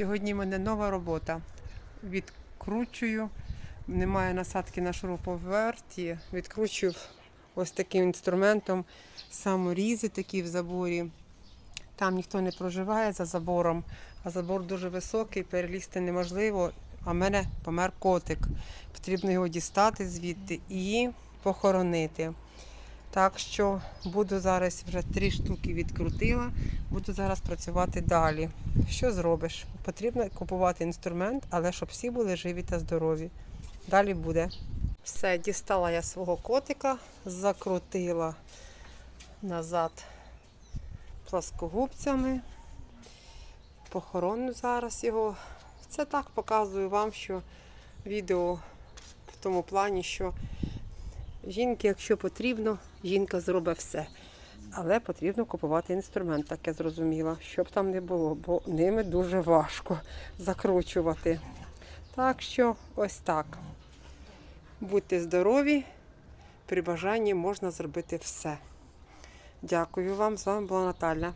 Сьогодні в мене нова робота. Відкручую, немає насадки на шуруповерті, відкручую ось таким інструментом саморізи такі в заборі. Там ніхто не проживає за забором, а забор дуже високий, перелізти неможливо. А в мене помер котик. Потрібно його дістати звідти і похоронити. Так що буду зараз вже три штуки відкрутила, буду зараз працювати далі. Що зробиш? Потрібно купувати інструмент, але щоб всі були живі та здорові. Далі буде. Все, дістала я свого котика, закрутила назад пласкогубцями. Похороню зараз його. Це так показую вам, що відео в тому плані, що жінки, якщо потрібно, жінка зробить все. Але потрібно купувати інструмент, так я зрозуміла, щоб там не було, бо ними дуже важко закручувати. Так що ось так. Будьте здорові, при бажанні можна зробити все. Дякую вам. З вами була Наталя.